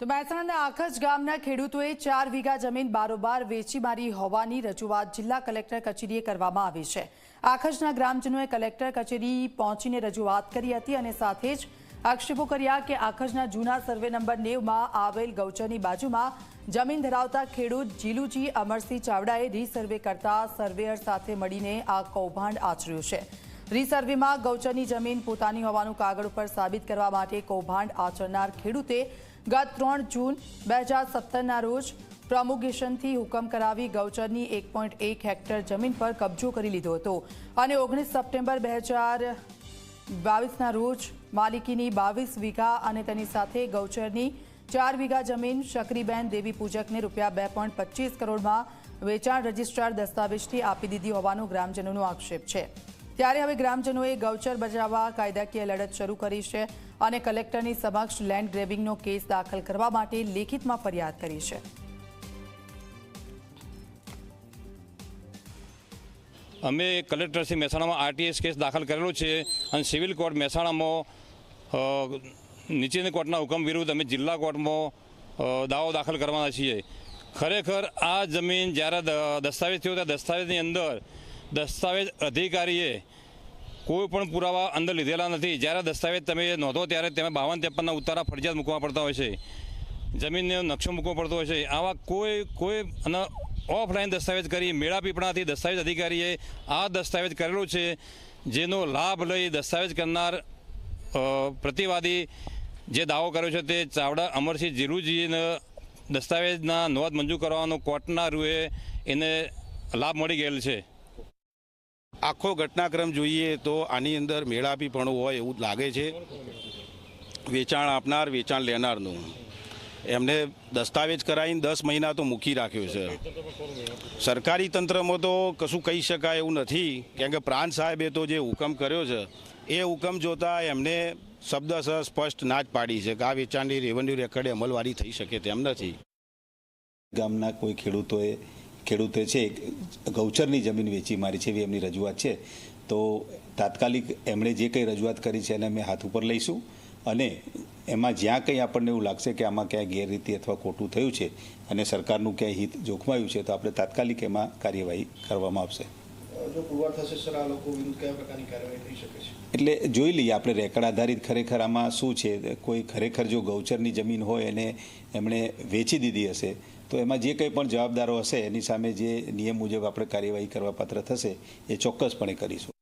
તો મહેસાણાના આખજ ગામના ખેડૂતોએ ચાર વીઘા જમીન બારોબાર વેચી મારી હોવાની રજૂઆત જિલ્લા કલેક્ટર કચેરીએ કરવામાં આવી છે. આખજના ગ્રામજનોએ કલેક્ટર કચેરી પહોંચીને રજૂઆત કરી હતી અને સાથે જ આક્ષેપો કર્યા કે આખજના જૂના સર્વે નંબર નેવમાં આવેલ ગૌચરની બાજુમાં જમીન ધરાવતા ખેડૂત જીલુજી અમરસિંહ ચાવડાએ રીસર્વે કરતા સર્વેયર સાથે મળીને આ કૌભાંડ આચર્યું છે. રીસર્વેમાં ગૌચરની જમીન પોતાની હોવાનું કાગળ ઉપર સાબિત કરવા માટે કૌભાંડ આચરનાર ખેડૂતે ગત ત્રણ જૂન બે હજાર સત્તરના રોજ પ્રોમોગેશનથી હુકમ કરાવી ગૌચરની એક પોઈન્ટ એક હેક્ટર જમીન પર કબજો કરી લીધો હતો. અને ઓગણીસ સપ્ટેમ્બર બે હજાર બાવીસના રોજ માલિકીની બાવીસ વીઘા અને તેની સાથે ગૌચરની ચાર વીઘા જમીન શકરીબેન દેવી પૂજકને રૂપિયા બે પોઈન્ટ પચીસ કરોડમાં વેચાણ રજિસ્ટ્રાર દસ્તાવેજથી આપી દીધી હોવાનો ગ્રામજનોનો આક્ષેપ છે. ત્યારે હવે ગ્રામજનોએ ગૌચર બચાવવા કાયદાકીય લડત શરૂ કરી છે અને કલેક્ટરની સમક્ષ લેન્ડ ગ્રેબિંગનો કેસ દાખલ કરવા માટે લેખિતમાં ફરિયાદ કરી છે. અમે કલેક્ટરશ્રી મહેસાણામાં આરટીએસ કેસ દાખલ કરેલો છે અને સિવિલ કોર્ટ મહેસાણામાં નીચેની કોર્ટના હુકમ વિરુદ્ધ અમે જિલ્લા કોર્ટમાં દાવો દાખલ કરવાના છીએ. ખરેખર આ જમીન જ્યારે દસ્તાવેજ થયો, ત્યારે દસ્તાવેજની અંદર દસ્તાવેજ અધિકારીએ કોઈ પણ પુરાવા અંદર લીધેલા નથી. જ્યારે દસ્તાવેજ તમે નોંધો ત્યારે તેમાં બાવન ત્રેપનના ઉતારા ફરજિયાત મૂકવા પડતા હોય છે. જમીનનો નકશો મૂકવો પડતો હોય છે. આવા કોઈ કોઈ અને ઓફલાઈન દસ્તાવેજ કરી મેળા પીપળાથી દસ્તાવેજ અધિકારીએ આ દસ્તાવેજ કરેલો છે, જેનો લાભ લઈ દસ્તાવેજ કરનાર પ્રતિવાદી જે દાવો કર્યો છે તે ચાવડા અમરસિંહ જીરુજીને દસ્તાવેજના નોંધ મંજૂર કરવાનો કોર્ટના રૂએ એને લાભ મળી ગયેલ છે. આખો ઘટનાક્રમ જોઈએ તો આની અંદર મેળાપીપણું હોય એવું લાગે છે. વેચાણ આપનાર, વેચાણ લેનારનું. એમને દસ્તાવેજ કરાવીને દસ મહિના તો મૂકી રાખ્યો છે. સરકારી તંત્રમાં તો કશું કહી શકાય એવું નથી. કેમ કે પ્રાંત સાહેબે તો જે હુકમ કર્યો છે, એ હુકમ જોતા એમને શબ્દશ સ્પષ્ટ ના જ પાડી છે કે આ વેચાણની રેવન્યુ રેકર્ડે અમલવારી થઈ શકે તેમ નથી. ગામના કોઈ ખેડૂતોએ ખેડૂતે છે ગૌચરની જમીન વેચી મારી છે એવી એમની રજૂઆત છે. તો તાત્કાલિક એમણે જે કંઈ રજૂઆત કરી છે એને અમે હાથ ઉપર લઈશું અને એમાં જ્યાં કંઈ આપણને એવું લાગશે કે આમાં ક્યાંય ગેરરીતિ અથવા ખોટું થયું છે અને સરકારનું ક્યાંય હિત જોખમાયું છે તો આપણે તાત્કાલિક એમાં કાર્યવાહી કરવામાં આવશે. એટલે જોઈ લઈએ આપણે રેકર્ડ આધારિત ખરેખર આમાં શું છે. કોઈ ખરેખર જો ગૌચરની જમીન હોય એને એમણે વેચી દીધી હશે તો એમાં જે કંઈ પણ જવાબદારો હશે, એની સામે જે નિયમ મુજબ આપણે કાર્યવાહી કરવા પાત્ર થશે, એ ચોક્કસપણે કરીશું.